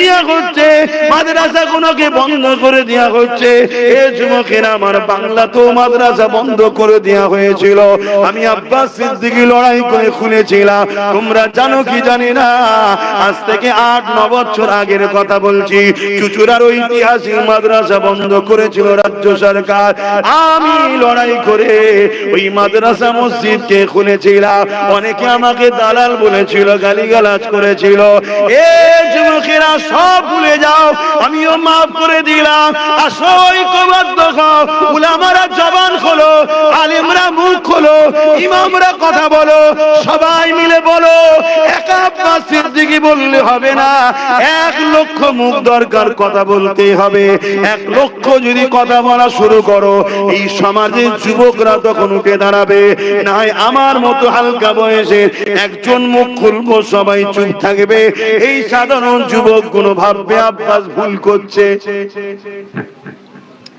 দেওয়া হচ্ছে মাদ্রাসা গুলোকে বন্ধ করে দেওয়া হচ্ছে এ যুবকেরা, আমার বাংলা তো মাদ্রাসা বন্ধ করে দেওয়া হয়েছিল। আমি আব্বাস সিদ্দিকি লড়াই করে খুলেছিলাম তোমরা জানো কি জানি না? আজ থেকে আট, ন বছর আগের কথা বলছি। চুচুড়ার ঐতিহাসিক মাদ্রাসা বন্ধ করেছিল রাজ্য সরকার। আমি লড়াই করে ওই মাদ্রাসা মসজিদকে খুলেছিলাম। অনেকে আমাকে দালাল বলেছিল, গালিগালাজ করেছিল। এ যুবকেরা সব ভুলে যাও। আমিও মাফ করে দিলাম। আসো ঐক্যবদ্ধ দেখো উলামারা জবান খোলো, আলিমরা মুখ খোলো, ইমামরা কথা বলো সবাই মিলে বলো একা আব্বাস সিদ্দিকী বললে হবে না। এক লক্ষ মুখ দরকার কথা বলতে হবে। এক লক্ষ যদি কথা বলা শুরু করো, এই সমাজের যুবকরা তখন উঠে দাঁড়াবে। না আমার মতো হালকা বয়সের একজন মুখ খুলবো, সবাই চুপ থাকবে। এই সাধারণ যুবকগুলো ভাববে, আব্বাস ভুল করছে।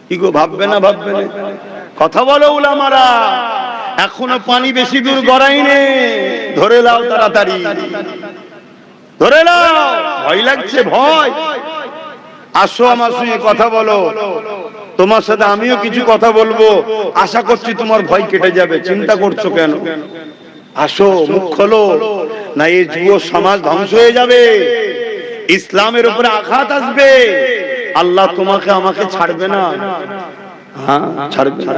কি গো, ভাববে না ভাববে না? কথা বলো উলামারা। এখনও পানি বেশি দূর গড়াইনে ধরে লাও তাড়াতাড়ি। ধরে নাও। ভয় লাগছে ভয়। আসো আমার সঙ্গে কথা বলো। তোমার সাথে আমিও কিছু কথা বলব। আশা করছি তোমার ভয় কেটে যাবে। চিন্তা করছ কেন? আসো মুখ খোলো। না এই যুব সমাজ ধ্বংস হয়ে যাবে। ইসলামের উপরে আঘাত আসবে। আল্লাহ তোমাকে আমাকে ছাড়বে না। হ্যাঁ ছাড়বে না।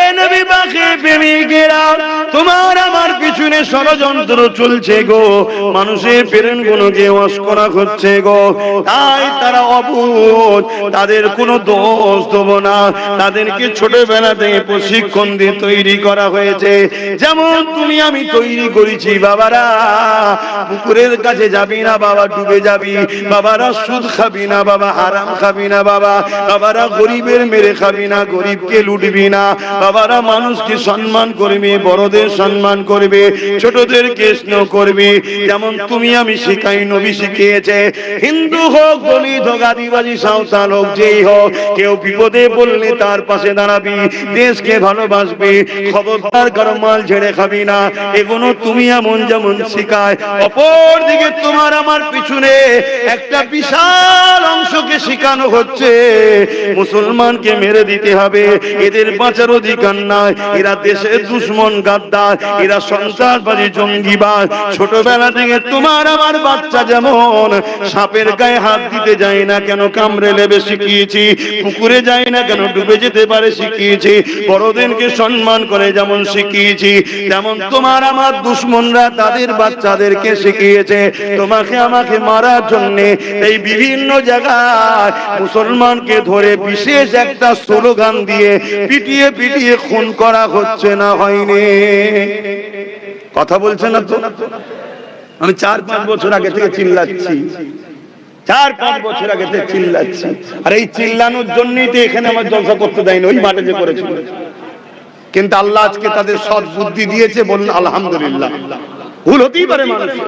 এ নবী পাখি প্রেমিকেরা, তোমার আমার পিছনে ষড়যন্ত্র চলছে গো। মানুষের প্রেরণ গুলোকে ওয়াশ করা হচ্ছে গো। তাই তারা অবুধ, তাদের কোনো দোষ দেবো না। তাদেরকে ছোটবেলা থেকে প্রশিক্ষণ দিয়ে তৈরি করা হয়েছে। যেমন তুমি আমি তৈরি করেছি, বাবারা। পুকুরের কাছে যাবি না, বাবা, ডুবে যাবি। বাবারা সুদ খাবি না, বাবা, হারাম খাবি না, বাবা। বাবারা গরিবের মেরে খাবি না, গরিবকে লুটবি না। বাবারা মানুষকে সম্মান করবি, বড়দের সম্মান করবে। ছোটদেরকে স্নেহ করবি। যেমন তুমি আমি শিখাই, নবী শিখিয়েছে। হিন্দু হোক, দলিত হোক, আদিবাসী, সাঁওতাল হোক, যেই হোক, কেউ বিপদে বললে তার পাশে দাঁড়াবি, দেশকে ভালোবাসবি, খবরদার কারও মাল ছেড়ে খাবি না। এগুলো তুমি এমন যেমন শিখায়। অপর দিকে তোমার আমার পিছনে একটা বিশাল অংশকে শিখানো হচ্ছে। মুসলমানকে মেরে দিতে হবে। এদের বাঁচার অধিকার নাই। এরা দেশের দুশ্মন, গাদ্দার। এরা সন্ত্রাসবাদী, জঙ্গিবাদ। ছোটবেলা থেকে তোমার আমার বাচ্চা যেমন। সাপের গায়ে হাত দিতে যায় না কেন? কামড়ে লেবে শিখিয়েছি। পুকুরে যায় না কেন? ডুবে যেতে পারে শিখিয়েছি। বড়দেরকে সম্মান করে যেমন শিখিয়েছি, তেমন তোমার আমার দুশ্মনরা তাদের বাচ্চাদেরকে শিখিয়েছে। তোমাকে আমাকে মারার জন্য এই বিভিন্ন জায়গায় মুসলমানকে ধরে বিশেষ একটা স্লোগান দিয়ে পিটিয়ে পিটিয়ে খুন করা হচ্ছে না হয়নি। কথা বলছে না তো আমি চার পাঁচ বছর আগে থেকে চিল্লাচ্ছি। চার পাঁচ বছর আগে থেকে চিল্লাচ্ছি। আর এই চিল্লানোর জন্যই তো এখানে আমার জলসা করতে দেয়নি, ওই মাঠে যে করেছিল। কিন্তু আল্লাহ আজকে তাদের সৎ বুদ্ধি দিয়েছে বলুন আলহামদুলিল্লাহ। ভুল হতেই পারে মানুষের